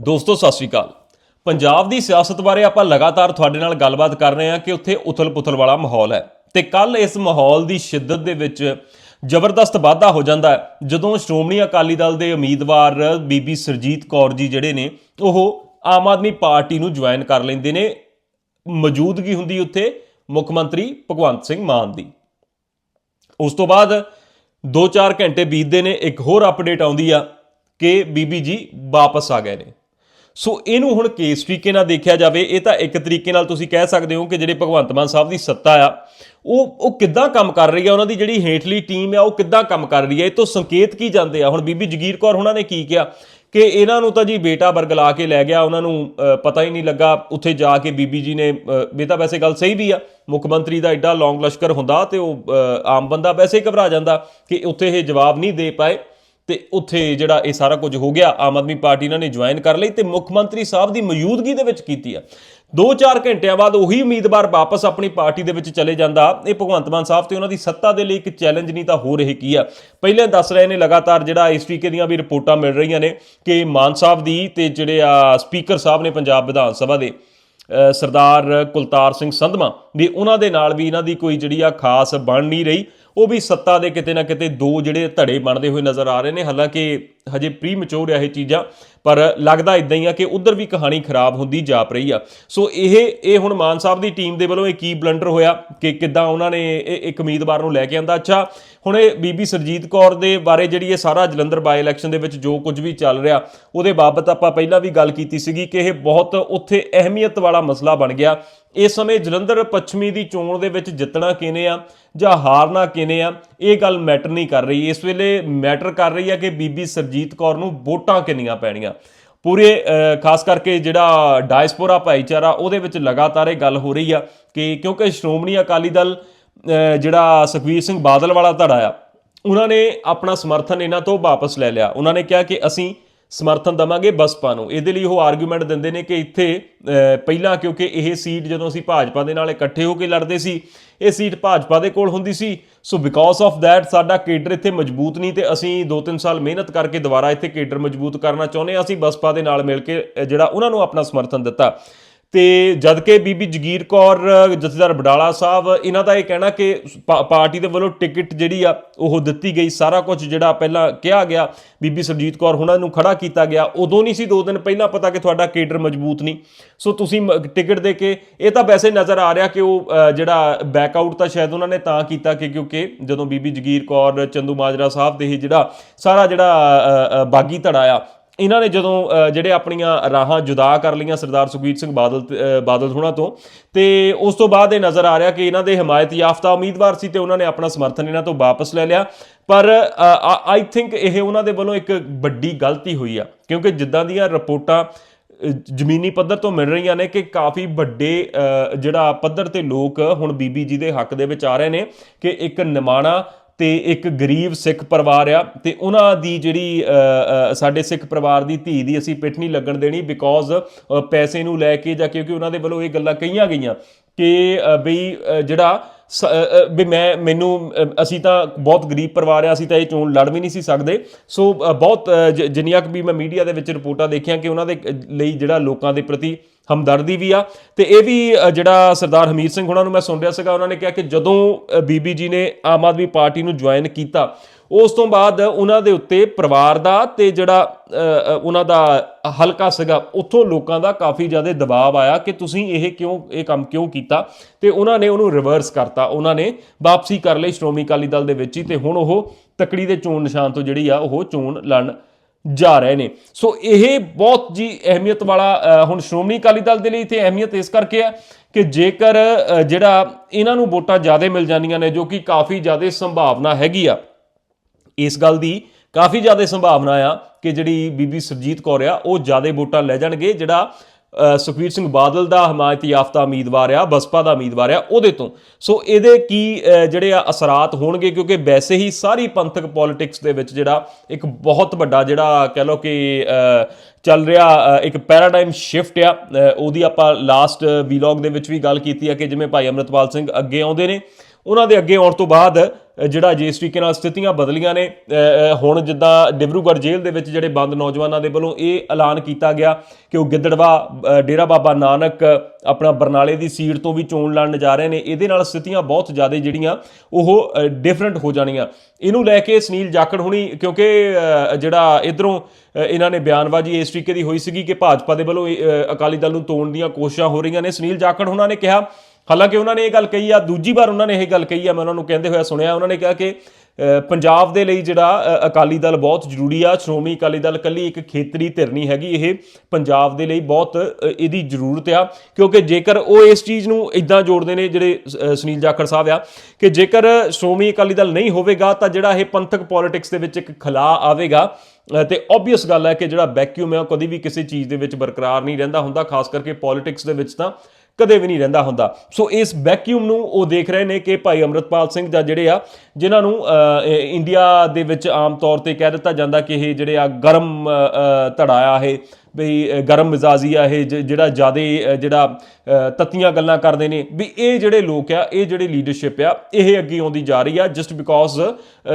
ਦੋਸਤੋ, ਸਤਿ ਸ਼੍ਰੀ ਅਕਾਲ। ਪੰਜਾਬ ਦੀ ਸਿਆਸਤ ਬਾਰੇ ਆਪਾਂ ਲਗਾਤਾਰ ਤੁਹਾਡੇ ਨਾਲ ਗੱਲਬਾਤ ਕਰ ਰਹੇ ਹਾਂ ਕਿ ਉੱਥੇ ਉਥਲ-ਪੁਥਲ ਵਾਲਾ ਮਾਹੌਲ ਹੈ ਤੇ ਕੱਲ ਇਸ ਮਾਹੌਲ ਦੀ ਸ਼ਿੱਦਤ ਦੇ ਵਿੱਚ ਜ਼ਬਰਦਸਤ ਵਾਧਾ ਹੋ ਜਾਂਦਾ ਹੈ। ਜਦੋਂ ਸ਼੍ਰੋਮਣੀ ਅਕਾਲੀ ਦਲ ਦੇ ਉਮੀਦਵਾਰ ਬੀਬੀ ਸਰਜੀਤ ਕੌਰ ਜੀ ਜਿਹੜੇ ਨੇ, ਉਹ ਆਮ ਆਦਮੀ ਪਾਰਟੀ ਨੂੰ ਜੁਆਇਨ ਕਰ ਲੈਂਦੇ ਨੇ। ਮੌਜੂਦਗੀ ਹੁੰਦੀ ਉੱਥੇ ਮੁੱਖ ਮੰਤਰੀ ਭਗਵੰਤ ਸਿੰਘ ਮਾਨ ਦੀ। ਉਸ ਤੋਂ ਬਾਅਦ 2-4 ਘੰਟੇ ਬੀਤਦੇ ਨੇ, ਇੱਕ ਹੋਰ ਅਪਡੇਟ ਆਉਂਦੀ ਆ ਕਿ ਬੀਬੀ ਜੀ ਵਾਪਸ ਆ ਗਏ ਨੇ। ਸੋ ਇਹਨੂੰ ਹੁਣ ਕੇਸ ਤਰੀਕੇ ਨਾਲ ਦੇਖਿਆ ਜਾਵੇ, ਇਹ ਤਾਂ ਇੱਕ ਤਰੀਕੇ ਨਾਲ ਤੁਸੀਂ ਕਹਿ ਸਕਦੇ ਹੋ ਕਿ ਜਿਹੜੇ ਭਗਵੰਤ ਮਾਨ ਸਾਹਿਬ ਦੀ ਸੱਤਾ ਆ, ਉਹ ਉਹ ਕਿੱਦਾਂ ਕੰਮ ਕਰ ਰਹੀ ਆ, ਉਹਨਾਂ ਦੀ ਜਿਹੜੀ ਹੇਠਲੀ ਟੀਮ ਆ, ਉਹ ਕਿੱਦਾਂ ਕੰਮ ਕਰ ਰਹੀ ਹੈ ਇਹ ਤੋਂ ਸੰਕੇਤ ਕੀ ਜਾਂਦੇ ਆ? ਹੁਣ ਬੀਬੀ ਜਗੀਰ ਕੌਰ ਉਹਨਾਂ ਨੇ ਕੀ ਕਿਹਾ ਕਿ ਇਹਨਾਂ ਨੂੰ ਤਾਂ ਜੀ ਬੇਟਾ ਵਰਗਲਾ ਕੇ ਲੈ ਗਿਆ, ਉਹਨਾਂ ਨੂੰ ਪਤਾ ਹੀ ਨਹੀਂ ਲੱਗਾ ਉੱਥੇ ਜਾ ਕੇ ਬੀਬੀ ਜੀ ਨੇ ਬੇਟਾ ਵੈਸੇ ਗੱਲ ਸਹੀ ਵੀ ਆ, ਮੁੱਖ ਮੰਤਰੀ ਦਾ ਐਡਾ ਲੌਂਗ ਲਸ਼ਕਰ ਹੁੰਦਾ ਤੇ ਉਹ ਆਮ ਬੰਦਾ ਵੈਸੇ ਹੀ ਘਬਰਾ ਜਾਂਦਾ ਕਿ ਉੱਥੇ ਇਹ ਜਵਾਬ ਨਹੀਂ ਦੇ ਪਾਏ। ਤੇ ਉੱਥੇ ਜਿਹੜਾ ਇਹ ਸਾਰਾ ਕੁਝ ਹੋ ਗਿਆ, ਆਮ ਆਦਮੀ ਪਾਰਟੀ ਇਹਨਾਂ ਨੇ ਜੁਆਇਨ ਕਰ ਲਈ ਤੇ ਮੁੱਖ ਮੰਤਰੀ ਸਾਹਿਬ ਦੀ ਮੌਜੂਦਗੀ ਦੇ ਵਿੱਚ ਕੀਤੀ ਆ। 2-4 ਘੰਟਿਆਂ ਬਾਅਦ ਉਹੀ ਉਮੀਦਵਾਰ ਵਾਪਸ ਆਪਣੀ ਪਾਰਟੀ ਦੇ ਵਿੱਚ ਚਲੇ ਜਾਂਦਾ। ਇਹ ਭਗਵੰਤ ਮਾਨ ਸਾਹਿਬ ਤੇ ਉਹਨਾਂ ਦੀ ਸੱਤਾ ਦੇ ਲਈ ਇੱਕ ਚੈਲੰਜ ਨਹੀਂ ਤਾਂ ਹੋ ਰਹੇ ਕੀ ਆ। ਪਹਿਲਾਂ ਦੱਸ ਰਹੇ ਨੇ ਲਗਾਤਾਰ ਜਿਹੜਾ ਇਸ ਤਰੀਕੇ ਦੀਆਂ ਵੀ ਰਿਪੋਰਟਾਂ ਮਿਲ ਰਹੀਆਂ ਨੇ ਕਿ ਮਾਨ ਸਾਹਿਬ ਦੀ ਤੇ ਜਿਹੜੇ ਆ ਸਪੀਕਰ ਸਾਹਿਬ ਨੇ ਪੰਜਾਬ ਵਿਧਾਨ ਸਭਾ ਦੇ ਸਰਦਾਰ ਕੁਲਤਾਰ ਸਿੰਘ ਸੰਧਮਾ ਵੀ ਉਹਨਾਂ ਦੇ ਨਾਲ ਵੀ ਇਹਨਾਂ ਦੀ ਕੋਈ ਜਿਹੜੀ ਆ ਖਾਸ ਬਣ ਨਹੀਂ ਰਹੀ। ਉਹ ਵੀ ਸੱਤਾ ਦੇ ਕਿਤੇ ਨਾ ਕਿਤੇ ਦੋ ਜਿਹੜੇ ਧੜੇ ਬਣਦੇ ਹੋਏ ਨਜ਼ਰ ਆ ਰਹੇ ਨੇ। ਹਾਲਾਂਕਿ ਹਜੇ ਪ੍ਰੀ ਮੈਚੁਰ ਆ ਇਹ ਚੀਜ਼ਾਂ, ਪਰ ਲੱਗਦਾ ਇਦਾਂ ਹੀ ਆ ਕਿ ਉਧਰ ਵੀ ਕਹਾਣੀ ਖਰਾਬ ਹੁੰਦੀ ਜਾਪ ਰਹੀ ਆ। ਸੋ ਇਹ ਇਹ ਹੁਣ ਮਾਨ ਸਾਹਿਬ ਦੀ ਟੀਮ ਦੇ ਵੱਲੋਂ ਇਹ ਕੀ ਬਲੰਡਰ ਹੋਇਆ ਕਿ ਕਿੱਦਾਂ ਉਹਨਾਂ ਨੇ ਇਹ ਇੱਕ ਉਮੀਦਵਾਰ ਨੂੰ ਲੈ ਕੇ ਆਂਦਾ? ਅੱਛਾ, ਹੁਣ ਇਹ ਬੀਬੀ ਸਰਜੀਤ ਕੌਰ ਦੇ ਬਾਰੇ ਜਿਹੜੀ ਇਹ ਸਾਰਾ ਜਲੰਧਰ ਬਾਈ ਇਲੈਕਸ਼ਨ ਦੇ ਵਿੱਚ ਜੋ ਕੁਝ ਵੀ ਚੱਲ ਰਿਹਾ, ਉਹਦੇ ਬਾਬਤ ਆਪਾਂ ਪਹਿਲਾਂ ਵੀ ਗੱਲ ਕੀਤੀ ਸੀਗੀ ਕਿ ਇਹ ਬਹੁਤ ਉੱਥੇ ਅਹਿਮੀਅਤ ਵਾਲਾ ਮਸਲਾ ਬਣ ਗਿਆ। ਇਸ ਸਮੇਂ ਜਲੰਧਰ ਪੱਛਮੀ ਦੀ ਚੋਣ ਦੇ ਵਿੱਚ ਜਿੱਤਣਾ ਕਿਨੇ ਆ? ਜਾਂ ਹਾਰਨਾ ਕਿਨੇ ਆ, ਇਹ ਗੱਲ ਮੈਟਰ ਨਹੀਂ ਕਰ ਰਹੀ। ਇਸ ਵੇਲੇ ਮੈਟਰ ਕਰ ਰਹੀ ਆ ਕਿ ਬੀਬੀ ਸਰਜੀਤ ਕੌਰ ਨੂੰ ਵੋਟਾਂ ਕਿੰਨੀਆਂ ਪੈਣੀਆਂ। ਪੂਰੇ ਖਾਸ ਕਰਕੇ ਜਿਹੜਾ ਡਾਇਸਪੋਰਾ ਭਾਈਚਾਰਾ, ਉਹਦੇ ਵਿੱਚ ਲਗਾਤਾਰ ਇਹ ਗੱਲ ਹੋ ਰਹੀ ਆ ਕਿ ਕਿਉਂਕਿ ਸ਼੍ਰੋਮਣੀ ਅਕਾਲੀ ਦਲ ਜਿਹੜਾ ਸੁਖਬੀਰ ਸਿੰਘ ਬਾਦਲ ਵਾਲਾ ਧੜਾ ਆ, ਉਹਨਾਂ ਨੇ ਆਪਣਾ ਸਮਰਥਨ ਇਹਨਾਂ ਤੋਂ ਵਾਪਸ ਲੈ ਲਿਆ। ਉਹਨਾਂ ਨੇ ਕਿਹਾ ਕਿ ਅਸੀਂ ਸਮਰਥਨ ਦਵਾਂਗੇ ਬਸਪਾ ਨੂੰ। ਇਹਦੇ ਲਈ ਉਹ ਆਰਗੂਮੈਂਟ ਦਿੰਦੇ ਨੇ ਕਿ ਇੱਥੇ ਪਹਿਲਾਂ ਕਿਉਂਕਿ ਇਹ ਸੀਟ ਜਦੋਂ ਅਸੀਂ ਭਾਜਪਾ ਦੇ ਨਾਲ ਇਕੱਠੇ ਹੋ ਕੇ ਲੜਦੇ ਸੀ, ਇਹ ਸੀਟ ਭਾਜਪਾ ਦੇ ਕੋਲ ਹੁੰਦੀ ਸੀ। ਸੋ ਬਿਕੋਜ਼ ਆਫ ਥੈਟ ਸਾਡਾ ਕੇਡਰ ਇੱਥੇ ਮਜ਼ਬੂਤ ਨਹੀਂ ਤੇ ਅਸੀਂ 2-3 ਸਾਲ ਮਿਹਨਤ ਕਰਕੇ ਦੁਬਾਰਾ ਇੱਥੇ ਕੇਡਰ ਮਜ਼ਬੂਤ ਕਰਨਾ ਚਾਹੁੰਦੇ ਹਾਂ। ਅਸੀਂ ਬਸਪਾ ਦੇ ਨਾਲ ਮਿਲ ਕੇ ਜਿਹੜਾ ਉਹਨਾਂ ਨੂੰ ਆਪਣਾ ਸਮਰਥਨ ਦਿੱਤਾ। ਤੇ ਜਦ ਕਿ ਬੀਬੀ ਜਗੀਰ ਕੌਰ, ਜਥੇਦਾਰ ਬਡਾਲਾ ਸਾਹਿਬ, ਇਹਨਾਂ ਦਾ ਇਹ ਕਹਿਣਾ ਕਿ ਪਾ- ਪਾਰਟੀ ਦੇ ਵੱਲੋਂ ਟਿਕਟ ਜਿਹੜੀ ਆ, ਉਹ ਦਿੱਤੀ ਗਈ। ਸਾਰਾ ਕੁਝ ਜਿਹੜਾ ਪਹਿਲਾਂ ਕਿਹਾ ਗਿਆ, ਬੀਬੀ ਸਰਜੀਤ ਕੌਰ ਹੁਣਾਂ ਨੂੰ ਖੜਾ ਕੀਤਾ ਗਿਆ। ਉਦੋਂ ਨਹੀਂ ਸੀ, ਦੋ ਦਿਨ ਪਹਿਲਾਂ ਪਤਾ ਕਿ ਤੁਹਾਡਾ ਕੇਡਰ ਮਜ਼ਬੂਤ ਨਹੀਂ। ਸੋ ਤੁਸੀਂ ਮ- ਟਿਕਟ ਦੇ ਕੇ, ਇਹ ਤਾਂ ਵੈਸੇ ਨਜ਼ਰ ਆ ਰਿਹਾ ਕਿ ਉਹ ਜਿਹੜਾ ਬੈਕ ਆਊਟ ਤਾਂ ਸ਼ਾਇਦ ਉਹਨਾਂ ਨੇ ਤਾਂ ਕੀਤਾ ਕਿ ਕਿਉਂਕਿ ਜਦੋਂ ਬੀਬੀ ਜਗੀਰ ਕੌਰ, ਚੰਦੂ ਮਾਜਰਾ ਸਾਹਿਬ ਦੇ ਹੀ ਜਿਹੜਾ ਸਾਰਾ ਜਿਹੜਾ ਬਾਗੀ ਧੜਾ ਆ ਇਹਨਾਂ ਨੇ ਜਦੋਂ ਜਿਹੜੇ ਆਪਣੀਆਂ ਰਾਹਾਂ ਜੁਦਾ ਕਰ ਲਈਆਂ ਸਰਦਾਰ ਸੁਖਬੀਰ ਸਿੰਘ ਬਾਦਲ ਬਾਦਲ ਹੋਣਾ ਤੋਂ, ਤੇ ਉਸ ਤੋਂ ਬਾਅਦ ਇਹ ਨਜ਼ਰ ਆ ਰਿਹਾ ਕਿ ਇਹਨਾਂ ਦੇ ਹਮਾਇਤ ਯਾਫਤਾ ਉਮੀਦਵਾਰ ਸੀ ਤੇ ਉਹਨਾਂ ਨੇ ਆਪਣਾ ਸਮਰਥਨ ਇਹਨਾਂ ਤੋਂ ਵਾਪਸ ਲੈ ਲਿਆ। ਪਰ ਆਈ ਥਿੰਕ ਇਹ ਉਹਨਾਂ ਦੇ ਵੱਲੋਂ ਇੱਕ ਵੱਡੀ ਗਲਤੀ ਹੋਈ ਆ, ਕਿਉਂਕਿ ਜਿੱਦਾਂ ਦੀਆਂ ਰਿਪੋਰਟਾਂ ਜ਼ਮੀਨੀ ਪੱਧਰ ਤੋਂ ਮਿਲ ਰਹੀਆਂ ਨੇ ਕਿ ਕਾਫੀ ਵੱਡੇ ਜਿਹੜਾ ਪੱਧਰ ਤੇ ਲੋਕ ਹੁਣ ਬੀਬੀ ਜੀ ਦੇ ਹੱਕ ਦੇ ਵਿੱਚ ਆ ਰਹੇ ਨੇ ਕਿ ਇੱਕ ਨਿਮਾਣਾ ਤੇ ਇੱਕ ਗਰੀਬ ਸਿੱਖ ਪਰਿਵਾਰ ਆ ਤੇ ਉਹਨਾਂ ਦੀ ਜਿਹੜੀ ਸਾਡੇ ਸਿੱਖ ਪਰਿਵਾਰ ਦੀ ਧੀ ਦੀ ਅਸੀਂ ਪਿੱਠ ਨਹੀਂ ਲੱਗਣ ਦੇਣੀ ਬਿਕੋਜ਼ ਪੈਸੇ ਨੂੰ ਲੈ ਕੇ ਜਾਂ ਕਿਉਂਕਿ ਉਹਨਾਂ ਦੇ ਵੱਲੋਂ ਇਹ ਗੱਲਾਂ ਕਹੀਆਂ ਗਈਆਂ ਕਿ ਬਈ ਜਿਹੜਾ ਸ- ਵੀ ਮੈਂ, ਮੈਨੂੰ ਅਸੀਂ ਤਾਂ ਬਹੁਤ ਗਰੀਬ ਪਰਿਵਾਰ ਆ, ਅਸੀਂ ਤਾਂ ਇਹ ਚੋਣ ਲੜ ਵੀ ਨਹੀਂ ਸੀ ਸਕਦੇ। ਸੋ ਬਹੁਤ ਜ- ਜਿੰਨੀਆਂ ਕੁ ਵੀ ਮੈਂ ਮੀਡੀਆ ਦੇ ਵਿੱਚ ਰਿਪੋਰਟਾਂ ਦੇਖੀਆਂ ਕਿ ਉਹਨਾਂ ਦੇ ਲਈ ਜਿਹੜਾ ਲੋਕਾਂ ਦੇ ਪ੍ਰਤੀ ਹਮਦਰਦੀ ਵੀ ਆ। ਤੇ ਇਹ ਵੀ ਜਿਹੜਾ ਸਰਦਾਰ ਹਮੀਰ ਸਿੰਘ ਉਹਨਾਂ ਨੂੰ ਮੈਂ ਸੁਣ ਰਿਹਾ ਸੀਗਾ ਉਹਨਾਂ ਨੇ ਕਿਹਾ ਕਿ ਜਦੋਂ ਅ, ਬੀਬੀ ਜੀ ਨੇ ਆਮ ਆਦਮੀ ਪਾਰਟੀ ਨੂੰ ਜੁਆਇਨ ਕੀਤਾ ਉਸ ਤੋਂ ਬਾਅਦ ਉਹਨਾਂ ਦੇ ਉੱਤੇ ਪਰਿਵਾਰ ਦਾ ਤੇ ਜਿਹੜਾ ਉਹਨਾਂ ਦਾ ਹਲਕਾ ਸੀਗਾ ਉੱਥੋਂ ਲੋਕਾਂ ਦਾ ਕਾਫੀ ਜ਼ਿਆਦਾ ਦਬਾਅ ਆਇਆ ਕਿ ਤੁਸੀਂ ਇਹ ਕਿਉਂ ਇਹ ਕੰਮ ਕਿਉਂ ਕੀਤਾ? ਤੇ ਉਹਨਾਂ ਨੇ ਉਹਨੂੰ ਰਿਵਰਸ ਕਰਤਾ। ਉਹਨਾਂ ਨੇ ਵਾਪਸੀ ਕਰ ਲਈ ਸ਼੍ਰੋਮਣੀ ਅਕਾਲੀ ਦਲ ਦੇ ਵਿੱਚ ਹੀ ਤੇ ਹੁਣ ਉਹ ਤਕੜੀ ਦੇ ਚੋਣ ਨਿਸ਼ਾਨ ਤੋਂ ਜਿਹੜੀ ਆ ਉਹ ਚੋਣ ਲੜਨ ਜਾ ਰਹੇ ਨੇ। ਸੋ ਇਹ ਬਹੁਤ ਜੀ ਅਹਿਮੀਅਤ ਵਾਲਾ ਹੁਣ ਸ਼੍ਰੋਮਣੀ ਅਕਾਲੀ ਦਲ ਦੇ ਲਈ ਤੇ ਅਹਿਮੀਅਤ ਇਸ ਕਰਕੇ ਆ ਕਿ ਜੇਕਰ ਜਿਹੜਾ ਇਹਨਾਂ ਨੂੰ ਵੋਟਾਂ ਜ਼ਿਆਦਾ ਮਿਲ ਜਾਂਦੀਆਂ ਨੇ, ਜੋ ਕਿ ਕਾਫੀ ਜ਼ਿਆਦਾ ਸੰਭਾਵਨਾ ਹੈਗੀ ਆ, ਇਸ ਗੱਲ ਦੀ ਕਾਫੀ ਜ਼ਿਆਦਾ ਸੰਭਾਵਨਾ ਆ ਕਿ ਜਿਹੜੀ ਬੀਬੀ ਸਰਜੀਤ ਕੌਰ ਆ, ਉਹ ਜ਼ਿਆਦਾ ਵੋਟਾਂ ਲੈ ਜਾਣਗੇ, ਜਿਹੜਾ ਅ, ਸੁਖਬੀਰ ਸਿੰਘ ਬਾਦਲ ਦਾ ਹਮਾਇਤ ਯਾਫਤਾ ਉਮੀਦਵਾਰ ਆ ਬਸਪਾ ਦਾ ਉਮੀਦਵਾਰ ਆ ਉਹਦੇ ਤੋਂ। ਸੋ ਇਹਦੇ ਕੀ ਜਿਹੜੇ ਆ ਅਸਰਾਤ ਹੋਣਗੇ ਕਿਉਂਕਿ ਵੈਸੇ ਹੀ ਸਾਰੀ ਪੰਥਕ ਪੋਲਿਟਿਕਸ ਦੇ ਵਿੱਚ ਜਿਹੜਾ ਇੱਕ ਬਹੁਤ ਵੱਡਾ ਜਿਹੜਾ ਕਹਿ ਲਓ ਕਿ ਚੱਲ ਰਿਹਾ ਇੱਕ ਪੈਰਾਡਾਈਮ ਸ਼ਿਫਟ ਆ ਉਹਦੀ ਆਪਾਂ ਲਾਸਟ ਵੀਲੌਗ ਦੇ ਵਿੱਚ ਵੀ ਗੱਲ ਕੀਤੀ ਆ ਕਿ ਜਿਵੇਂ ਭਾਈ ਅਮਰਤਪਾਲ ਸਿੰਘ ਅੱਗੇ ਆਉਂਦੇ ਨੇ ਉਹਨਾਂ ਦੇ ਅੱਗੇ ਆਉਣ ਤੋਂ ਬਾਅਦ ਜਿਹੜਾ ਜਿਸ ਤਰੀਕੇ ਨਾਲ ਸਥਿਤੀਆਂ ਬਦਲੀਆਂ ਨੇ ਹੁਣ ਜਿੱਦਾਂ ਡਿਬਰੂਗੜ੍ਹ ਜੇਲ੍ਹ ਦੇ ਵਿੱਚ ਜਿਹੜੇ ਬੰਦ ਨੌਜਵਾਨਾਂ ਦੇ ਵੱਲੋਂ ਇਹ ਐਲਾਨ ਕੀਤਾ ਗਿਆ ਕਿ ਉਹ ਗਿੱਦੜਵਾ ਡੇਰਾ ਬਾਬਾ ਨਾਨਕ, ਆਪਣਾ ਬਰਨਾਲੇ ਦੀ ਸੀਟ ਤੋਂ ਵੀ ਚੋਣ ਲੜਨ ਜਾ ਰਹੇ ਨੇ, ਇਹਦੇ ਨਾਲ ਸਥਿਤੀਆਂ ਬਹੁਤ ਜ਼ਿਆਦਾ ਜਿਹੜੀਆਂ, ਉਹ ਡਿਫਰੈਂਟ ਹੋ ਜਾਣੀਆਂ। ਇਹਨੂੰ ਲੈ ਕੇ ਸੁਨੀਲ ਜਾਖੜ ਹੁਣੀ, ਕਿਉਂਕਿ ਜਿਹੜਾ ਇਧਰੋਂ ਇਹਨਾਂ ਨੇ ਬਿਆਨਬਾਜ਼ੀ ਇਸ ਤਰੀਕੇ ਦੀ ਹੋਈ ਸੀਗੀ ਕਿ ਭਾਜਪਾ ਦੇ ਵੱਲੋਂ ਅਕਾਲੀ ਦਲ ਨੂੰ ਤੋੜਨ ਦੀਆਂ ਕੋਸ਼ਿਸ਼ਾਂ ਹੋ ਰਹੀਆਂ ਨੇ। ਸੁਨੀਲ ਜਾਖੜ ਹੁਣਾਂ ਨੇ ਕਿਹਾ ਹਾਲਾਂਕਿ ਉਹਨਾਂ ਨੇ ਇਹ ਗੱਲ ਕਹੀ ਆ ਦੂਜੀ ਵਾਰ ਉਹਨਾਂ ਨੇ ਇਹ ਗੱਲ ਕਹੀ ਆ ਮੈਂ ਉਹਨਾਂ ਨੂੰ ਕਹਿੰਦੇ ਹੋਇਆ ਸੁਣਿਆ ਉਹਨਾਂ ਨੇ ਕਿਹਾ ਕਿ ਪੰਜਾਬ ਦੇ ਲਈ ਜਿਹੜਾ ਅਕਾਲੀ ਦਲ ਬਹੁਤ ਜ਼ਰੂਰੀ ਆ ਸ਼੍ਰੋਮਣੀ ਅਕਾਲੀ ਦਲ ਕੱਲੀ ਇੱਕ ਖੇਤਰੀ ਧਿਰ ਨਹੀਂ ਹੈਗੀ ਇਹ ਪੰਜਾਬ ਦੇ ਲਈ ਬਹੁਤ ਇਹਦੀ ਜ਼ਰੂਰਤ ਆ ਕਿਉਂਕਿ ਜੇਕਰ ਉਹ ਇਸ ਚੀਜ਼ ਨੂੰ ਇਦਾਂ ਜੋੜਦੇ ਨੇ ਜਿਹੜੇ ਸੁਨੀਲ ਜਾਖੜ ਸਾਹਿਬ ਆ ਕਿ ਜੇਕਰ ਸ਼੍ਰੋਮਣੀ ਅਕਾਲੀ ਦਲ ਨਹੀਂ ਹੋਵੇਗਾ ਤਾਂ ਜਿਹੜਾ ਇਹ ਪੰਥਕ ਪੋਲਿਟਿਕਸ ਦੇ ਵਿੱਚ ਇੱਕ ਖਲਾ ਆਵੇਗਾ ਅ, ਤੇ ਆਬਵੀਅਸ ਗੱਲ ਹੈ ਕਿ ਜਿਹੜਾ ਵੈਕਿਊਮ ਹੈ ਉਹ ਕਦੀ ਵੀ ਕਿਸੇ ਚੀਜ਼ ਦੇ ਵਿੱਚ ਬਰਕਰਾਰ ਨਹੀਂ ਰਹਿੰਦਾ ਹੁੰਦਾ ਖਾਸ ਕਰਕੇ ਪੋਲਿਟਿਕਸ ਦੇ ਵਿੱਚ ਤਾਂ ਕਦੇ ਵੀ ਨਹੀਂ ਰਹਿੰਦਾ ਹੁੰਦਾ। ਸੋ ਇਸ ਵੈਕਿਊਮ ਨੂੰ ਉਹ ਦੇਖ ਰਹੇ ਨੇ ਕਿ ਭਾਈ ਅਮਰਤਪਾਲ ਸਿੰਘ ਜਾਂ ਜਿਹੜੇ ਆ, ਜਿਨ੍ਹਾਂ ਨੂੰ ਇੰਡੀਆ ਦੇ ਵਿੱਚ ਆਮ ਤੌਰ ਤੇ ਕਹਿ ਦਿੱਤਾ ਜਾਂਦਾ ਕਿ ਇਹ ਜਿਹੜੇ ਆ ਗਰਮ ਧੜਾ ਆ, ਇਹ ਵੀ ਗਰਮ ਮਿਜ਼ਾਜੀ ਆ ਇਹ ਜਿਹੜਾ ਜਿਆਦੇ ਜਿਹੜਾ ਅ, ਤੱਤੀਆਂ ਗੱਲਾਂ ਕਰਦੇ ਨੇ। ਵੀ ਇਹ ਜਿਹੜੇ ਲੋਕ ਆ ਇਹ ਜਿਹੜੀ ਲੀਡਰਸ਼ਿਪ ਆ ਇਹ ਅੱਗੇ ਆਉਂਦੀ ਜਾ ਰਹੀ ਆ ਜਸਟ ਬਿਕੋਜ਼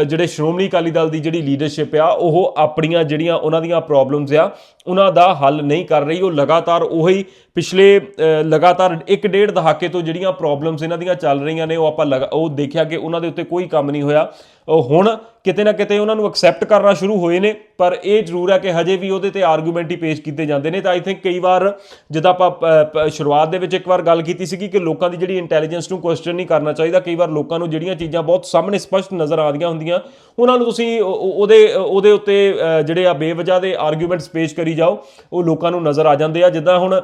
ਜਿਹੜੇ ਸ਼੍ਰੋਮਣੀ ਅਕਾਲੀ ਦਲ ਦੀ ਜਿਹੜੀ ਲੀਡਰਸ਼ਿਪ ਆ ਉਹ ਆਪਣੀਆਂ ਜਿਹੜੀਆਂ ਉਹਨਾਂ ਦੀਆਂ ਪ੍ਰੋਬਲਮਸ ਆ ਉਹਨਾਂ ਦਾ ਹੱਲ ਨਹੀਂ ਕਰ ਰਹੀ। ਉਹ ਲਗਾਤਾਰ ਉਹੀ ਪਿਛਲੇ ਲਗਾਤਾਰ ਇੱਕ ਡੇਢ ਦਹਾਕੇ ਤੋਂ ਜਿਹੜੀਆਂ ਪ੍ਰੋਬਲਮਸ ਇਹਨਾਂ ਦੀਆਂ ਚੱਲ ਰਹੀਆਂ ਨੇ ਉਹ ਆਪਾਂ ਲਗਾ- ਉਹ ਦੇਖਿਆ ਕਿ ਉਹਨਾਂ ਦੇ ਉੱਤੇ ਕੋਈ ਕੰਮ ਨਹੀਂ ਹੋਇਆ। ਉਹ ਹੁਣ ਕਿਤੇ ਨਾ ਕਿਤੇ ਉਹਨਾਂ ਨੂੰ ਐਕਸੈਪਟ ਕਰਨਾ ਸ਼ੁਰੂ ਹੋਏ ਨੇ, ਪਰ ਇਹ ਜ਼ਰੂਰ ਹੈ ਕਿ ਹਜੇ ਵੀ ਉਹਦੇ ਤੇ ਆਰਗੂਮੈਂਟ ਹੀ ਪੇਸ਼ ਕੀਤੇ ਜਾਂਦੇ ਨੇ। ਤਾਂ ਆਈ ਥਿੰਕ ਕਈ ਵਾਰ ਜਿੱਦਾਂ ਆਪਾਂ ਪ- ਪ- ਸ਼ੁਰੂਆਤ ਦੇ ਵਿੱਚ ਇੱਕ ਵਾਰ ਗੱਲ ਕੀਤੀ ਸੀਗੀ ਕਿ ਲੋਕਾਂ ਦੀ ਜਿਹੜੀ ਇੰਟੈਲੀਜੈਂਸ ਨੂੰ ਕੁਐਸਚਨ ਨਹੀਂ ਕਰਨਾ ਚਾਹੀਦਾ, ਕਈ ਵਾਰ ਲੋਕਾਂ ਨੂੰ ਜਿਹੜੀਆਂ ਚੀਜ਼ਾਂ ਬਹੁਤ ਸਾਹਮਣੇ ਸਪਸ਼ਟ ਨਜ਼ਰ ਆਉਂਦੀਆਂ ਹੁੰਦੀਆਂ, ਉਹਨਾਂ ਨੂੰ ਤੁਸੀਂ ਉਹਦੇ ਉਹਦੇ ਉੱਤੇ ਜਿਹੜੇ ਆ ਬੇਵਜਾ ਦੇ ਆਰਗੂਮੈਂਟਸ ਪੇਸ਼ ਕਰੀ ਜਾਓ, ਉਹ ਲੋਕਾਂ ਨੂੰ ਨਜ਼ਰ ਆ ਜਾਂਦੇ ਆ। ਜਿੱਦਾਂ ਹੁਣ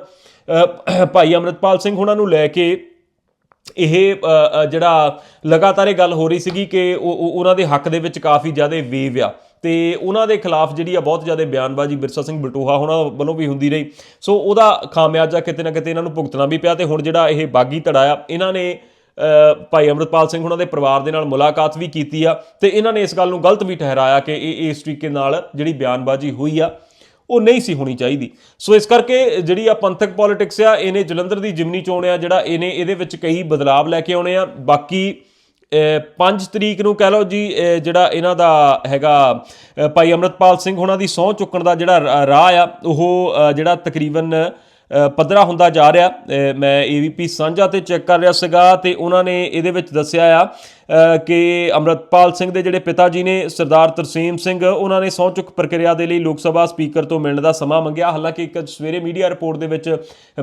ਭਾਈ ਅਮਰਿਤਪਾਲ ਸਿੰਘ ਉਹਨਾਂ ਨੂੰ ਲੈ ਕੇ ਇਹ ਜਿਹੜਾ ਲਗਾਤਾਰ ਇਹ ਗੱਲ ਹੋ ਰਹੀ ਸੀਗੀ ਕਿ ਉਹ ਉਹਨਾਂ ਦੇ ਹੱਕ ਦੇ ਵਿੱਚ ਕਾਫੀ ਜ਼ਿਆਦਾ ਵੇਵ ਆ। ਤੇ ਉਹਨਾਂ ਦੇ ਖਿਲਾਫ ਜਿਹੜੀ ਆ ਬਹੁਤ ਜ਼ਿਆਦਾ ਬਿਆਨਬਾਜ਼ੀ ਬਿਰਸਾ ਸਿੰਘ ਬਟੂਹਾ ਉਹਨਾਂ ਵੱਲੋਂ ਵੀ ਹੁੰਦੀ ਰਹੀ। ਸੋ ਉਹਦਾ ਖਾਮਿਆਜਾ ਕਿਤੇ ਨਾ ਕਿਤੇ ਇਹਨਾਂ ਨੂੰ ਭੁਗਤਣਾ ਵੀ ਪਿਆ ਤੇ ਹੁਣ ਜਿਹੜਾ ਇਹ ਬਾਗੀ ਧੜਾ ਆ, ਇਹਨਾਂ ਨੇ ਭਾਈ ਅਮਰਤਪਾਲ ਸਿੰਘ ਉਹਨਾਂ ਦੇ ਪਰਿਵਾਰ ਦੇ ਨਾਲ ਮੁਲਾਕਾਤ ਵੀ ਕੀਤੀ ਆ ਤੇ ਇਹਨਾਂ ਨੇ ਇਸ ਗੱਲ ਨੂੰ ਗਲਤ ਵੀ ਠਹਿਰਾਇਆ ਕਿ ਇਹ ਇਸ ਤਰੀਕੇ ਨਾਲ ਜਿਹੜੀ ਬਿਆਨਬਾਜ਼ੀ ਹੋਈ ਆ ਉਹ ਨਹੀਂ ਸੀ ਹੋਣੀ ਚਾਹੀਦੀ। ਸੋ ਇਸ ਕਰਕੇ ਜਿਹੜੀ ਆ ਪੰਥਕ ਪੋਲਿਟਿਕਸ ਆ, ਇਹਨੇ ਜਲੰਧਰ ਦੀ ਜਿਮਨੀ ਚੋਣ ਆ, ਜਿਹੜਾ ਇਹਨੇ ਇਹਦੇ ਵਿੱਚ ਕਈ ਬਦਲਾਵ ਲੈ ਕੇ ਆਉਣੇ ਆ। ਬਾਕੀ 5 ਤਰੀਕ ਨੂੰ ਕਹਿ ਲਓ ਜੀ ਜਿਹੜਾ ਇਹਨਾਂ ਦਾ ਹੈਗਾ ਭਾਈ ਅਮਰਤਪਾਲ ਸਿੰਘ ਉਹਨਾਂ ਦੀ ਸਹੁੰ ਚੁੱਕਣ ਦਾ ਜਿਹੜਾ ਰਾ- ਰਾਹ ਆ, ਉਹ ਜਿਹੜਾ ਤਕਰੀਬਨ ਪੱਧਰਾ ਹੁੰਦਾ ਜਾ ਰਿਹਾ। ਅਹ, ਮੈਂ ਏਵੀਪੀ ਸਾਂਝਾ ਤੇ ਚੈੱਕ ਕਰ ਰਿਹਾ ਸੀਗਾ ਤੇ ਉਹਨਾਂ ਨੇ ਇਹਦੇ ਵਿੱਚ ਦੱਸਿਆ ਆ ਕਿ ਅਮਰਤਪਾਲ ਸਿੰਘ ਦੇ ਜਿਹੜੇ ਪਿਤਾ ਜੀ ਨੇ, ਸਰਦਾਰ ਤਰਸੀਮ ਸਿੰਘ, ਉਹਨਾਂ ਨੇ ਸਹੁੰ ਚੁੱਕ ਪ੍ਰਕਿਰਿਆ ਦੇ ਲਈ ਲੋਕ ਸਭਾ ਸਪੀਕਰ ਤੋਂ ਮਿਲਣ ਦਾ ਸਮਾਂ ਮੰਗਿਆ। ਹਾਲਾਂਕਿ ਇੱਕ ਸਵੇਰੇ ਮੀਡੀਆ ਰਿਪੋਰਟ ਦੇ ਵਿੱਚ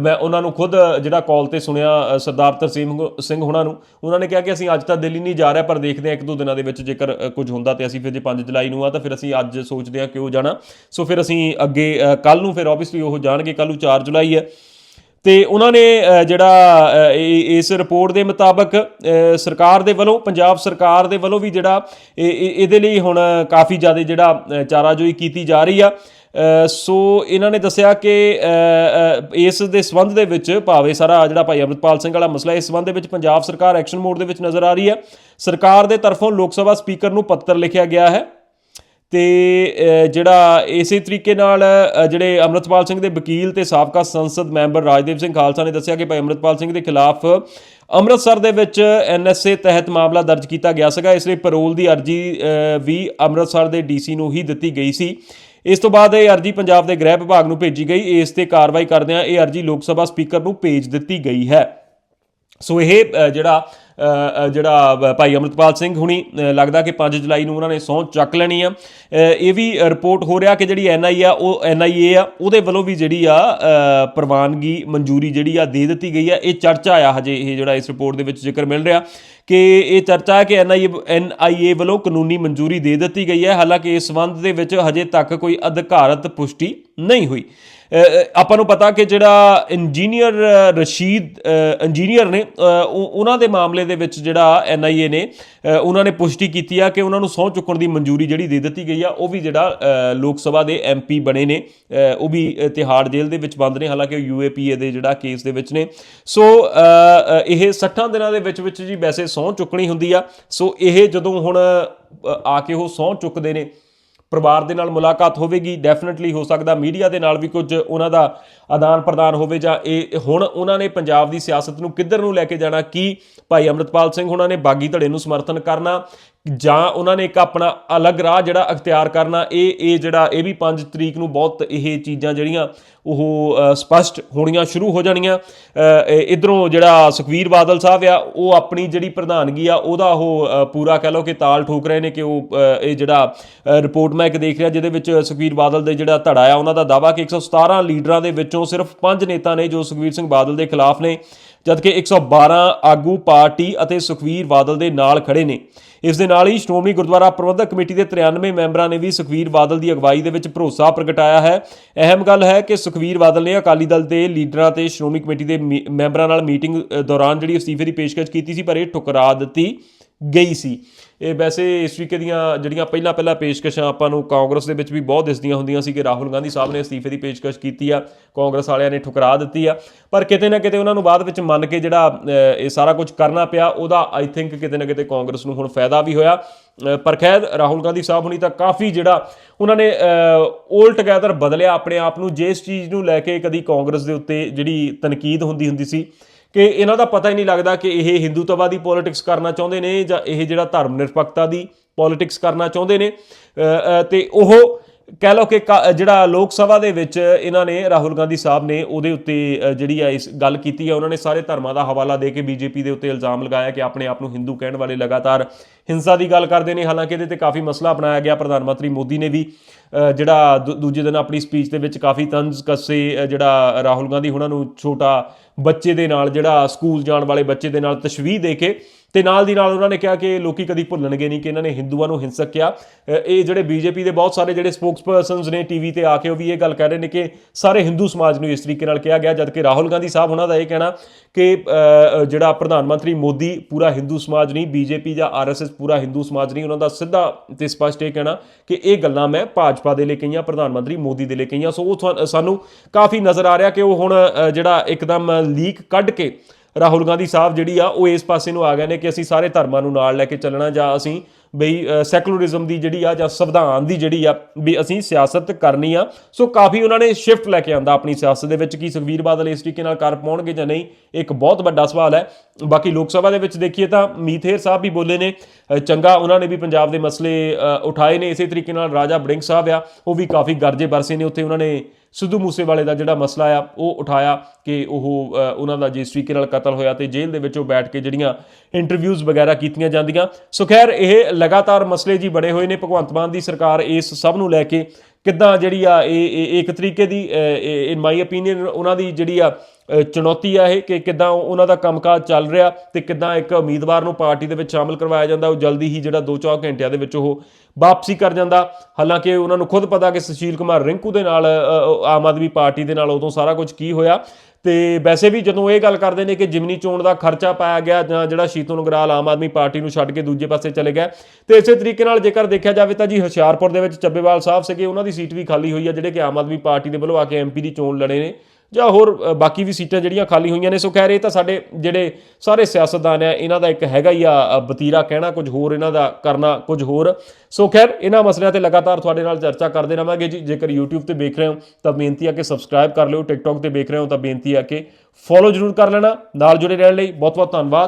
ਮੈਂ ਉਹਨਾਂ ਨੂੰ ਖੁਦ ਜਿਹੜਾ ਕਾਲ ਤੇ ਸੁਣਿਆ ਸਰਦਾਰ ਤਰਸੀਮ ਸਿੰਘ ਹੁਣਾਂ ਨੂੰ, ਉਹਨਾਂ ਨੇ ਕਿਹਾ ਕਿ ਅਸੀਂ ਅੱਜ ਤਾਂ ਦਿੱਲੀ ਨਹੀਂ ਜਾ ਰਹੇ, ਪਰ ਦੇਖਦੇ ਹਾਂ ਇੱਕ ਦੋ ਦਿਨਾਂ ਦੇ ਵਿੱਚ ਜੇਕਰ ਕੁਝ ਹੁੰਦਾ ਤੇ ਅਸੀਂ ਫਿਰ ਜੇ 5 ਜੁਲਾਈ ਨੂੰ ਆ ਤਾਂ ਫਿਰ ਅਸੀਂ ਅੱਜ ਸੋਚਦੇ ਹਾਂ ਕਿ ਉਹ ਜਾਣਾ। ਸੋ ਫਿਰ ਅਸੀਂ ਅੱਗੇ ਕੱਲ ਨੂੰ ਫਿਰ ਆਬਵੀਅਸਲੀ ਉਹ ਜਾਣਗੇ ਕੱਲ ਨੂੰ 4 ਜੁਲਾਈ ਹੈ। ਤੇ ਉਹਨਾਂ ਨੇ ਜਿਹੜਾ ਇਸ ਰਿਪੋਰਟ ਦੇ ਮੁਤਾਬਕ ਸਰਕਾਰ ਦੇ ਵੱਲੋਂ, ਪੰਜਾਬ ਸਰਕਾਰ ਦੇ ਵੱਲੋਂ ਵੀ ਜਿਹੜਾ, ਇਹ- ਇਹਦੇ ਲਈ ਹੁਣ ਕਾਫੀ ਜ਼ਿਆਦਾ ਜਿਹੜਾ ਚਾਰਾਜੋਈ ਕੀਤੀ ਜਾ ਰਹੀ ਆ। ਸੋ ਇਹਨਾਂ ਨੇ ਦੱਸਿਆ ਕਿ ਇਸ ਦੇ ਸੰਬੰਧ ਦੇ ਵਿੱਚ ਭਾਵੇਂ ਸਾਰਾ ਜਿਹੜਾ ਭਾਈ ਅਮਰਪਾਲ ਸਿੰਘ ਵਾਲਾ ਮਸਲਾ, ਇਸ ਸੰਬੰਧ ਦੇ ਵਿੱਚ ਪੰਜਾਬ ਸਰਕਾਰ ਐਕਸ਼ਨ ਮੋਡ ਦੇ ਵਿੱਚ ਨਜ਼ਰ ਆ ਰਹੀ ਹੈ। ਸਰਕਾਰ ਦੇ ਤਰਫੋਂ ਲੋਕ ਸਭਾ ਸਪੀਕਰ ਨੂੰ ਪੱਤਰ ਲਿਖਿਆ ਗਿਆ ਹੈ। ਤੇ ਜਿਹੜਾ ਇਸੇ ਤਰੀਕੇ ਨਾਲ ਜਿਹੜੇ ਅਮਰਤਪਾਲ ਸਿੰਘ ਦੇ ਵਕੀਲ ਤੇ ਸਾਬਕਾ ਸੰਸਦ ਮੈਂਬਰ ਰਾਜਦੇਵ ਸਿੰਘ ਖਾਲਸਾ ਨੇ ਦੱਸਿਆ ਕਿ ਭਾਈ ਅਮਰਤਪਾਲ ਸਿੰਘ ਦੇ ਖਿਲਾਫ ਅੰਮ੍ਰਿਤਸਰ ਦੇ ਵਿੱਚ ਐਨਐਸਏ ਤਹਿਤ ਮਾਮਲਾ ਦਰਜ ਕੀਤਾ ਗਿਆ ਸੀਗਾ। ਇਸ ਲਈ ਪੈਰੋਲ ਦੀ ਅਰਜੀ ਵੀ ਅੰਮ੍ਰਿਤਸਰ ਦੇ ਡੀਸੀ ਨੂੰ ਹੀ ਦਿੱਤੀ ਗਈ ਸੀ। ਇਸ ਤੋਂ ਬਾਅਦ ਇਹ ਅਰਜੀ ਪੰਜਾਬ ਦੇ ਗ੍ਰਹਿ ਵਿਭਾਗ ਨੂੰ ਭੇਜੀ ਗਈ। ਇਸ ਤੇ ਕਾਰਵਾਈ ਕਰਦਿਆਂ ਇਹ ਅਰਜੀ ਲੋਕ ਸਭਾ ਸਪੀਕਰ ਨੂੰ ਭੇਜ ਦਿੱਤੀ ਗਈ ਹੈ। ਸੋ ਇਹ ਜਿਹੜਾ ਜਿਹੜਾ ਭਾਈ ਅਮਰਤਪਾਲ ਸਿੰਘ ਹੁਣੀ ਲੱਗਦਾ ਕਿ 5 ਜੁਲਾਈ ਨੂੰ ਉਹਨਾਂ ਨੇ ਸਹੁੰ ਚੱਕ ਲੈਣੀ ਆ। ਇਹ ਵੀ ਰਿਪੋਰਟ ਹੋ ਰਿਹਾ ਕਿ ਜਿਹੜੀ ਐਨਆਈ ਆ, ਉਹ ਐਨਆਈਏ ਆ, ਉਹਦੇ ਵੱਲੋਂ ਵੀ ਜਿਹੜੀ ਆ ਪ੍ਰਵਾਨਗੀ ਮਨਜ਼ੂਰੀ ਜਿਹੜੀ ਆ ਦੇ ਦਿੱਤੀ ਗਈ ਆ। ਇਹ ਚਰਚਾ ਆ ਹਜੇ, ਇਹ ਜਿਹੜਾ ਇਸ ਰਿਪੋਰਟ ਦੇ ਵਿੱਚ ਜ਼ਿਕਰ ਮਿਲ ਰਿਹਾ ਕਿ ਇਹ ਚਰਚਾ ਹੈ ਕਿ ਐਨਆਈਏ ਐਨਆਈਏ ਵੱਲੋਂ ਕਾਨੂੰਨੀ ਮਨਜ਼ੂਰੀ ਦੇ ਦਿੱਤੀ ਗਈ ਹੈ। ਹਾਲਾਂਕਿ ਇਸ ਸੰਬੰਧ ਦੇ ਵਿੱਚ ਹਜੇ ਤੱਕ ਕੋਈ ਅਧਿਕਾਰਤ ਪੁਸ਼ਟੀ ਨਹੀਂ ਹੋਈ। ਆਪਾਂ ਨੂੰ ਪਤਾ ਕਿ ਜਿਹੜਾ ਇੰਜੀਨੀਅਰ ਰਸ਼ੀਦ ਇੰਜੀਨੀਅਰ ਨੇ ਉਹਨਾਂ ਦੇ ਮਾਮਲੇ ਦੇ ਵਿੱਚ ਜਿਹੜਾ ਐਨਆਈਏ ਨੇ ਉਹਨਾਂ ਨੇ ਪੁਸ਼ਟੀ ਕੀਤੀ ਆ ਕਿ ਉਹਨਾਂ ਨੂੰ ਸਹੁੰ ਚੁੱਕਣ ਦੀ ਮਨਜ਼ੂਰੀ ਜਿਹੜੀ ਦੇ ਦਿੱਤੀ ਗਈ ਆ, ਉਹ ਵੀ ਜਿਹੜਾ ਲੋਕ ਸਭਾ ਦੇ ਐਮਪੀ ਬਣੇ ਨੇ ਉਹ ਵੀ ਤਿਹਾੜ ਜੇਲ੍ਹ ਦੇ ਵਿੱਚ ਬੰਦ ਨੇ, ਹਾਲਾਂਕਿ ਉਹ ਯੂਏਪੀਏ ਦੇ ਜਿਹੜਾ ਕੇਸ ਦੇ ਵਿੱਚ ਨੇ। ਸੋ ਇਹ 60 ਦਿਨਾਂ ਦੇ ਵਿੱਚ ਵਿੱਚ ਜੀ ਵੈਸੇ ਸਹੁੰ ਚੁੱਕਣੀ ਹੁੰਦੀ ਆ। ਸੋ, ਇਹ ਜਦੋਂ ਹੁਣ ਆ ਕੇ ਉਹ ਸਹੁੰ ਚੁੱਕਦੇ ਨੇ ਪਰਿਵਾਰ ਦੇ ਨਾਲ ਮੁਲਾਕਾਤ ਹੋਵੇਗੀ। ਡੈਫੀਨਿਟਲੀ ਹੋ ਸਕਦਾ ਮੀਡੀਆ ਦੇ ਨਾਲ ਵੀ ਕੁਝ ਉਹਨਾਂ ਦਾ ਆਦਾਨ ਪ੍ਰਦਾਨ ਹੋਵੇ ਜਾਂ ਇਹ ਹੁਣ ਉਹਨਾਂ ਨੇ ਪੰਜਾਬ ਦੀ ਸਿਆਸਤ ਨੂੰ ਕਿੱਧਰ ਨੂੰ ਲੈ ਕੇ ਜਾਣਾ, ਕੀ ਭਾਈ ਅਮਰਤਪਾਲ ਸਿੰਘ ਉਹਨਾਂ ਨੇ ਬਾਗੀ ਧੜੇ ਨੂੰ ਸਮਰਥਨ ਕਰਨਾ ਜਾਂ ਉਹਨਾਂ ਨੇ ਇੱਕ ਆਪਣਾ ਅਲੱਗ ਰਾਹ ਜਿਹੜਾ ਅਖਤਿਆਰ ਕਰਨਾ ਇਹ ਇਹ ਜਿਹੜਾ ਇਹ ਵੀ 5 ਤਰੀਕ ਨੂੰ ਬਹੁਤ ਇਹ ਚੀਜ਼ਾਂ ਜਿਹੜੀਆਂ ਉਹ ਅ, ਸਪਸ਼ਟ ਹੋਣੀਆਂ ਸ਼ੁਰੂ ਹੋ ਜਾਣੀਆਂ। ਇਧਰੋਂ ਜਿਹੜਾ ਸੁਖਵੀਰ ਬਾਦਲ ਸਾਹਿਬ ਆ ਉਹ ਆਪਣੀ ਜਿਹੜੀ ਪ੍ਰਧਾਨਗੀ ਆ ਉਹਦਾ ਉਹ ਪੂਰਾ ਕਹਿ ਲਓ ਕਿ ਤਾਲ ਠੋਕ ਰਹੇ ਨੇ ਕਿ ਉਹ ਇਹ ਜਿਹੜਾ ਰਿਪੋਰਟ ਮੈਂ ਇੱਕ ਦੇਖ ਰਿਹਾ ਜਿਹਦੇ ਵਿੱਚ ਸੁਖਵੀਰ ਬਾਦਲ ਦੇ ਜਿਹੜਾ ਧੜਾ ਆ ਉਹਨਾਂ ਦਾ ਦਾਵਾ ਕਿ 117 ਲੀਡਰਾਂ ਦੇ ਵਿੱਚੋਂ ਸਿਰਫ 5 ਨੇਤਾ ਨੇ ਜੋ ਸੁਖਵੀਰ ਸਿੰਘ ਬਾਦਲ ਦੇ ਖਿਲਾਫ ਨੇ। ਜਦਕਿ 112 ਆਗੂ ਪਾਰਟੀ ਅਤੇ ਸੁਖਵੀਰ ਬਾਦਲ ਦੇ ਨਾਲ ਖੜੇ ਨੇ। ਇਸ ਦੇ ਨਾਲ ਹੀ ਸ਼੍ਰੋਮਣੀ ਗੁਰਦੁਆਰਾ ਪ੍ਰਬੰਧਕ ਕਮੇਟੀ ਦੇ 93 ਮੈਂਬਰਾਂ ਨੇ ਵੀ ਸੁਖਵੀਰ ਬਾਦਲ ਦੀ ਅਗਵਾਈ ਦੇ ਵਿੱਚ ਭਰੋਸਾ ਪ੍ਰਗਟਾਇਆ ਹੈ। ਅਹਿਮ ਗੱਲ ਹੈ ਕਿ ਸੁਖਵੀਰ ਬਾਦਲ ਨੇ ਅਕਾਲੀ ਦਲ ਦੇ ਲੀਡਰਾਂ ਤੇ ਸ਼੍ਰੋਮਣੀ ਕਮੇਟੀ ਦੇ ਮੀ- ਮੈਂਬਰਾਂ ਨਾਲ ਮੀਟਿੰਗ ਦੌਰਾਨ ਜਿਹੜੀ ਅਸਤੀਫੇ ਦੀ ਪੇਸ਼ਕਸ਼ ਕੀਤੀ ਸੀ, ਪਰ ਇਹ ਠੁਕਰਾ ਦਿੱਤੀ। ਗਈ ਸੀ। ਇਹ ਵੈਸੇ ਇਸ ਤਰੀਕੇ ਦੀਆਂ ਜਿਹੜੀਆਂ ਪਹਿਲਾਂ ਪਹਿਲਾਂ ਪੇਸ਼ਕਸ਼ਾਂ ਆਪਾਂ ਨੂੰ ਕਾਂਗਰਸ ਦੇ ਵਿੱਚ ਵੀ ਬਹੁਤ ਦਿਸਦੀਆਂ ਹੁੰਦੀਆਂ ਸੀ ਕਿ ਰਾਹੁਲ ਗਾਂਧੀ ਸਾਹਿਬ ਨੇ ਅਸਤੀਫੇ ਦੀ ਪੇਸ਼ਕਸ਼ ਕੀਤੀ ਆ, ਕਾਂਗਰਸ ਵਾਲਿਆਂ ਨੇ ਠੁਕਰਾ ਦਿੱਤੀ ਆ। ਪਰ ਕਿਤੇ ਨਾ ਕਿਤੇ ਉਹਨਾਂ ਨੂੰ ਬਾਅਦ ਵਿੱਚ ਮੰਨ ਕੇ ਜਿਹੜਾ ਇਹ ਸਾਰਾ ਕੁਝ ਕਰਨਾ ਪਿਆ, ਉਹਦਾ ਆਈ ਥਿੰਕ ਕਿਤੇ ਨਾ ਕਿਤੇ ਕਾਂਗਰਸ ਨੂੰ ਹੁਣ ਫਾਇਦਾ ਵੀ ਹੋਇਆ। ਪਰ ਖੈਰ ਰਾਹੁਲ ਗਾਂਧੀ ਸਾਹਿਬ ਹੁਣੀ ਤਾਂ ਕਾਫੀ ਜਿਹੜਾ, ਉਹਨਾਂ ਨੇ 올 ਟੁਗੇਦਰ ਬਦਲਿਆ ਆਪਣੇ ਆਪ ਨੂੰ। ਜਿਸ ਚੀਜ਼ ਨੂੰ ਲੈ ਕੇ ਕਦੀ ਕਾਂਗਰਸ ਦੇ ਉੱਤੇ ਜਿਹੜੀ ਤਨਕੀਦ ਹੁੰਦੀ ਹੁੰਦੀ ਸੀ ਕਿ ਇਹਨਾਂ ਦਾ ਪਤਾ ਹੀ ਨਹੀਂ ਲੱਗਦਾ ਕਿ ਇਹ ਹਿੰਦੂਤਵਾਦੀ ਪੋਲਿਟਿਕਸ ਕਰਨਾ ਚਾਹੁੰਦੇ ਨੇ ਜਾਂ ਇਹ ਜਿਹੜਾ ਧਰਮ ਨਿਰਪੱਖਤਾ ਦੀ ਪੋਲਿਟਿਕਸ ਕਰਨਾ ਚਾਹੁੰਦੇ ਨੇ। ਅ, ਤੇ ਉਹ ਕਹਿ ਲਓ ਕਿ ਕਾ- ਜਿਹੜਾ ਲੋਕ ਸਭਾ ਦੇ ਵਿੱਚ ਇਹਨਾਂ ਨੇ, ਰਾਹੁਲ ਗਾਂਧੀ ਸਾਹਿਬ ਨੇ ਉਹਦੇ ਉੱਤੇ ਜਿਹੜੀ ਆ ਇਸ ਗੱਲ ਕੀਤੀ ਹੈ ਉਹਨਾਂ ਨੇ ਸਾਰੇ ਧਰਮਾਂ ਦਾ ਹਵਾਲਾ ਦੇ ਕੇ ਬੀਜੇਪੀ ਦੇ ਉੱਤੇ ਇਲਜ਼ਾਮ ਲਗਾਇਆ ਕਿ ਆਪਣੇ ਆਪ ਨੂੰ ਹਿੰਦੂ ਕਹਿਣ ਵਾਲੇ ਲਗਾਤਾਰ ਹਿੰਸਾ ਦੀ ਗੱਲ ਕਰਦੇ ਨੇ। ਹਾਲਾਂਕਿ ਇਹਦੇ ਤੇ ਕਾਫੀ ਮਸਲਾ ਬਣਾਇਆ ਗਿਆ। ਪ੍ਰਧਾਨ ਮੰਤਰੀ ਮੋਦੀ ਨੇ ਵੀ ਜਿਹੜਾ ਦੂ- ਦੂਜੇ ਦਿਨ ਆਪਣੀ ਸਪੀਚ ਦੇ ਵਿੱਚ ਕਾਫੀ ਤੰਜ਼ ਕੱਸੇ ਜਿਹੜਾ ਰਾਹੁਲ ਗਾਂਧੀ, ਉਹਨਾਂ ਨੂੰ ਛੋਟਾ ਬੱਚੇ ਦੇ ਨਾਲ, ਜਿਹੜਾ ਸਕੂਲ ਜਾਣ ਵਾਲੇ ਬੱਚੇ ਦੇ ਨਾਲ ਤਸ਼ਵੀਹ ਦੇ ਕੇ ਤੇ ਨਾਲ ਦੀ ਨਾਲ ਉਹਨਾਂ ਨੇ ਕਿਹਾ ਕਿ ਲੋਕੀ ਕਦੀ ਭੁੱਲਣਗੇ ਨਹੀਂ ਕਿ ਇਹਨਾਂ ਨੇ ਹਿੰਦੂਆਂ ਨੂੰ ਹਿੰਸਕ ਕਿਹਾ। ਇਹ ਜਿਹੜੇ ਬੀਜੇਪੀ ਦੇ ਬਹੁਤ ਸਾਰੇ ਜਿਹੜੇ ਸਪੋਕਸਪਰਸਨਸ ਨੇ ਟੀਵੀ ਤੇ ਆ ਕੇ ਉਹ ਵੀ ਇਹ ਗੱਲ ਕਹਿ ਰਹੇ ਨੇ ਕਿ ਸਾਰੇ ਹਿੰਦੂ ਸਮਾਜ ਨੂੰ ਇਸ ਤਰੀਕੇ ਨਾਲ ਕਿਹਾ ਗਿਆ, ਜਦਕਿ ਰਾਹੁਲ ਗਾਂਧੀ ਸਾਹਿਬ ਉਹਨਾਂ ਦਾ ਇਹ ਕਹਿਣਾ ਕਿ ਜਿਹੜਾ ਪ੍ਰਧਾਨ ਮੰਤਰੀ ਮੋਦੀ ਪੂਰਾ ਹਿੰਦੂ ਸਮਾਜ ਨਹੀਂ, ਬੀਜੇਪੀ ਜਾਂ ਆਰਐਸਐਸ ਪੂਰਾ ਹਿੰਦੂ ਸਮਾਜ ਨਹੀਂ, ਉਹਨਾਂ ਦਾ ਸਿੱਧਾ ਤੇ ਸਪਸ਼ਟ ਇਹ ਕਹਿਣਾ ਕਿ ਇਹ ਗੱਲਾਂ ਮੈਂ ਭਾਜਪਾ ਦੇ ਲਈ ਕਹੀਆਂ, ਪ੍ਰਧਾਨ ਮੰਤਰੀ ਮੋਦੀ ਦੇ ਲਈ ਕਹੀਆਂ। ਸੋ ਉਹ ਤੁਹਾਨੂੰ- ਸਾਨੂੰ ਕਾਫੀ ਨਜ਼ਰ ਆ ਰਿਹਾ ਕਿ ਉਹ ਹੁਣ ਜਿਹੜਾ ਇੱਕਦਮ ਲੀਕ ਕੱਢ ਕੇ ਰਾਹੁਲ ਗਾਂਧੀ ਸਾਹਿਬ ਜਿਹੜੀ ਆ, ਉਹ ਇਸ ਪਾਸੇ ਨੂੰ ਆ ਗਏ ਨੇ ਕਿ ਅਸੀਂ ਸਾਰੇ ਧਰਮਾਂ ਨੂੰ ਨਾਲ ਲੈ ਕੇ ਚੱਲਣਾ ਜਾਂ ਅਸੀਂ ਬਈ ਸੈਕੂਲਰਿਜ਼ਮ ਦੀ ਜਿਹੜੀ ਆ ਜਾਂ ਸੰਵਿਧਾਨ ਦੀ ਜਿਹੜੀ ਆ ਵੀ ਅਸੀਂ ਸਿਆਸਤ ਕਰਨੀ ਆ। ਸੋ ਕਾਫੀ ਉਹਨਾਂ ਨੇ ਸ਼ਿਫਟ ਲੈ ਕੇ ਆਂਦਾ ਆਪਣੀ ਸਿਆਸਤ ਦੇ ਵਿੱਚ। ਕੀ ਸੁਖਵੀਰ ਬਾਦਲ ਇਸ ਤਰੀਕੇ ਨਾਲ ਕਰ ਪਾਉਣਗੇ ਜਾਂ ਨਹੀਂ ਇੱਕ ਬਹੁਤ ਵੱਡਾ ਸਵਾਲ ਹੈ। ਬਾਕੀ ਲੋਕ ਸਭਾ ਦੇ ਵਿੱਚ ਦੇਖੀਏ ਤਾਂ ਮੀਥੇਰ ਸਾਹਿਬ ਵੀ ਬੋਲੇ ਨੇ ਚੰਗਾ ਉਹਨਾਂ ਨੇ ਵੀ ਪੰਜਾਬ ਦੇ ਮਸਲੇ ਉਠਾਏ ਨੇ ਇਸੇ ਤਰੀਕੇ ਨਾਲ, ਰਾਜਾ ਬੜਿੰਗ ਸਾਹਿਬ ਆ, ਉਹ ਵੀ ਕਾਫੀ ਗਰਜੇ ਬਰਸੇ ਨੇ, ਉੱਥੇ ਉਹਨਾਂ ਨੇ ਸਿੱਧੂ ਮੂਸੇਵਾਲੇ ਦਾ ਜਿਹੜਾ ਮਸਲਾ ਆ, ਉਹ ਉਠਾਇਆ ਕਿ ਉਹ ਉਹਨਾਂ ਦਾ ਜਿਸ ਤਰੀਕੇ ਨਾਲ ਕਤਲ ਹੋਇਆ ਤੇ ਜੇਲ੍ਹ ਦੇ ਵਿੱਚੋਂ ਬੈਠ ਕੇ ਜਿਹੜੀਆਂ ਇੰਟਰਵਿਊਜ਼ ਵਗੈਰਾ ਕੀਤੀਆਂ ਜਾਂਦੀਆਂ। ਸੋ ਖੈਰ, ਇਹ ਲਗਾਤਾਰ ਮਸਲੇ ਜੀ ਬੜੇ ਹੋਏ ਨੇ, ਭਗਵੰਤ ਮਾਨ ਦੀ ਸਰਕਾਰ ਇਸ ਸਭ ਨੂੰ ਲੈ ਕੇ ਕਿੱਦਾਂ ਜਿਹੜੀ ਆ ਇਹ ਇੱਕ ਤਰੀਕੇ ਦੀ ਇਨ ਮਾਈ opinion, ਉਹਨਾਂ ਦੀ ਜਿਹੜੀ ਆ ਚੁਣੌਤੀ ਆ ਇਹ ਕਿ ਕਿੱਦਾਂ ਉਹਨਾਂ ਦਾ ਕੰਮਕਾਜ ਚੱਲ ਰਿਹਾ ਤੇ ਕਿੱਦਾਂ ਇੱਕ ਉਮੀਦਵਾਰ ਨੂੰ ਪਾਰਟੀ ਦੇ ਵਿੱਚ ਸ਼ਾਮਲ ਕਰਵਾਇਆ ਜਾਂਦਾ, ਉਹ ਜਲਦੀ ਹੀ ਜਿਹੜਾ 2-4 ਘੰਟਿਆਂ ਦੇ ਵਿੱਚ ਉਹ ਵਾਪਸੀ ਕਰ ਜਾਂਦਾ। ਹਾਲਾਂਕਿ ਉਹਨਾਂ ਨੂੰ ਖੁਦ ਪਤਾ ਕਿ ਸੁਸ਼ੀਲ ਕੁਮਾਰ ਰਿੰਕੂ ਦੇ ਨਾਲ ਆਮ ਆਦਮੀ ਪਾਰਟੀ ਦੇ ਨਾਲ ਉਦੋਂ ਸਾਰਾ ਕੁਝ ਕੀ ਹੋਇਆ। ਤੇ ਵੈਸੇ ਵੀ ਜਦੋਂ ਇਹ ਗੱਲ ਕਰਦੇ ਨੇ ਕਿ ਜਿਮਨੀ ਚੋਣ ਦਾ ਖਰਚਾ ਪਾਇਆ ਗਿਆ ਜਾਂ ਜਿਹੜਾ ਸ਼ੀਤਲ ਨਗਰਾਲ ਆਮ ਆਦਮੀ ਪਾਰਟੀ ਨੂੰ ਛੱਡ ਕੇ ਦੂਜੇ ਪਾਸੇ ਚਲੇ ਗਿਆ, ਤੇ ਇਸੇ ਤਰੀਕੇ ਨਾਲ ਜੇਕਰ ਦੇਖਿਆ ਜਾਵੇ ਤਾਂ ਜੀ ਹੁਸ਼ਿਆਰਪੁਰ ਦੇ ਵਿੱਚ ਚੱਬੇਵਾਲ ਸਾਹਿਬ ਸੀਗੇ, ਉਹਨਾਂ ਦੀ ਸੀਟ ਵੀ ਖਾਲੀ ਹੋਈ ਹੈ ਜਿਹੜੇ ਕਿ ਆਮ ਆਦਮੀ ਪਾਰਟੀ ਦੇ ਵੱਲੋਂ ਆ ਕੇ ਐਮਪੀ ਦੀ ਚੋਣ ਲੜੇ ਨੇ। ਜਾਂ ਹੋਰ ਬਾਕੀ ਵੀ ਸੀਟਾਂ ਜਿਹੜੀਆਂ ਖਾਲੀ ਹੋਈਆਂ ਨੇ, ਸੋ ਖੈਰ ਇਹ ਤਾਂ ਸਾਡੇ ਜਿਹੜੇ ਸਾਰੇ ਸਿਆਸਤਦਾਨ ਆ, ਇਹਨਾਂ ਦਾ ਇੱਕ ਹੈਗਾ ਹੀ ਆ ਬਤੀਰਾ ਕਹਿਣਾ, ਕੁਝ ਹੋਰ ਇਹਨਾਂ ਦਾ ਕਰਨਾ, ਕੁਝ ਹੋਰ। ਸੋ ਖੈਰ, ਇਹਨਾਂ ਮਸਲਿਆਂ ਤੇ ਲਗਾਤਾਰ ਤੁਹਾਡੇ ਨਾਲ ਚਰਚਾ ਕਰਦੇ ਰਵਾਂਗੇ ਜੀ। ਜੇਕਰ YouTube ਤੇ ਦੇਖ ਰਹੇ ਹੋ, ਤਾਂ ਬੇਨਤੀ ਆ ਕਿ ਸਬਸਕ੍ਰਾਈਬ ਕਰ ਲਿਓ। TikTok ਤੇ ਵੇਖ ਰਹੇ ਹੋ, ਤਾਂ ਬੇਨਤੀ ਆ ਕਿ ਫੋਲੋ ਜ਼ਰੂਰ ਕਰ ਲੈਣਾ। ਨਾਲ ਜੁੜੇ ਰਹਿਣ ਲਈ ਬਹੁਤ ਬਹੁਤ ਧੰਨਵਾਦ।